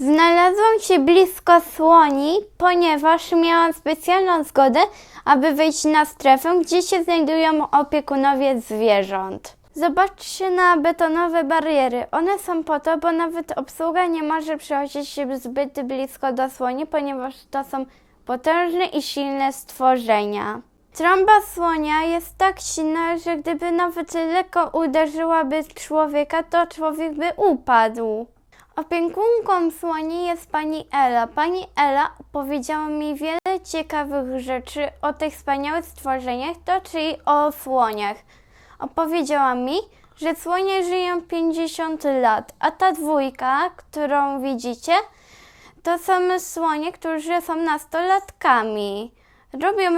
Znalazłam się blisko słoni, ponieważ miałam specjalną zgodę, aby wejść na strefę, gdzie się znajdują opiekunowie zwierząt. Zobaczcie na betonowe bariery. One są po to, bo nawet obsługa nie może przychodzić się zbyt blisko do słoni, ponieważ to są potężne i silne stworzenia. Trąba słonia jest tak silna, że gdyby nawet lekko uderzyłaby człowieka, to człowiek by upadł. Opiekunką słoni jest pani Ela. Pani Ela powiedziała mi wiele ciekawych rzeczy o tych wspaniałych stworzeniach, to czyli o słoniach. Opowiedziała mi, że słonie żyją 50 lat, a ta dwójka, którą widzicie, to są słonie, którzy są nastolatkami. Lubią,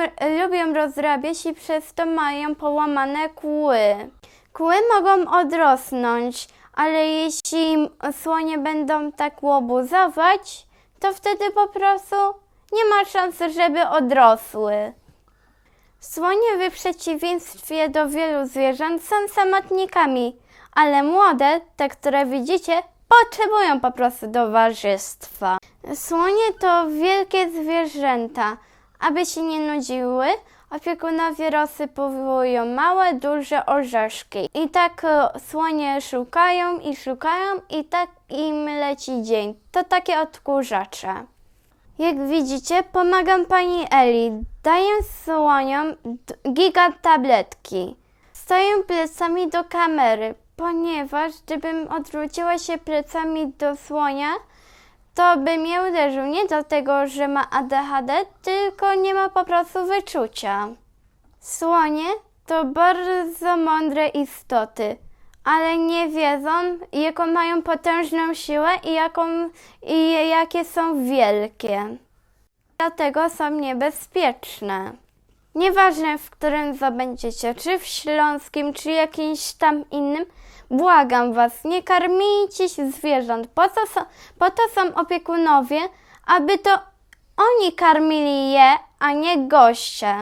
lubią rozrabiać i przez to mają połamane kły. Kły mogą odrosnąć, ale jeśli słonie będą tak łobuzować, to wtedy po prostu nie ma szansy, żeby odrosły. Słonie w przeciwieństwie do wielu zwierząt są samotnikami, ale młode, te, które widzicie, potrzebują po prostu towarzystwa. Słonie to wielkie zwierzęta. Aby się nie nudziły, opiekunowie rozsypują małe, duże orzeszki. I tak e, słonie szukają i szukają i tak im leci dzień. To takie odkurzacze. Jak widzicie, pomagam pani Eli. Daję słoniom giga tabletki. Stoję plecami do kamery, ponieważ gdybym odwróciła się plecami do słonia, to by mnie uderzył nie dlatego, że ma ADHD, tylko nie ma po prostu wyczucia. Słonie to bardzo mądre istoty, ale nie wiedzą, jaką mają potężną siłę i, jaką, i jakie są wielkie. Dlatego są niebezpieczne. Nieważne, w którym zabędziecie, czy w śląskim, czy jakimś tam innym, błagam was, nie karmijcie zwierząt. Po to, są, po to są opiekunowie, aby to oni karmili je, a nie goście.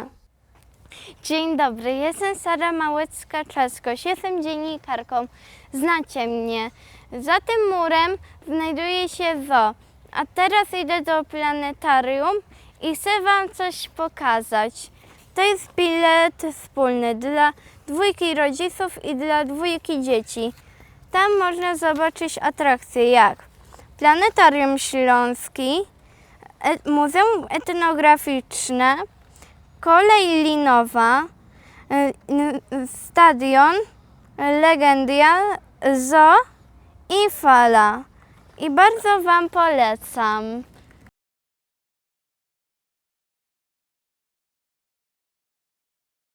Dzień dobry, jestem Sara Małecka-Czaskoś, jestem dziennikarką. Znacie mnie. Za tym murem znajduje się zoo, a teraz idę do planetarium i chcę Wam coś pokazać. To jest bilet wspólny dla dwójki rodziców i dla dwójki dzieci. Tam można zobaczyć atrakcje jak Planetarium Śląski, e- Muzeum Etnograficzne, kolej linowa, y, stadion, legendia, zoo i fala. I bardzo Wam polecam.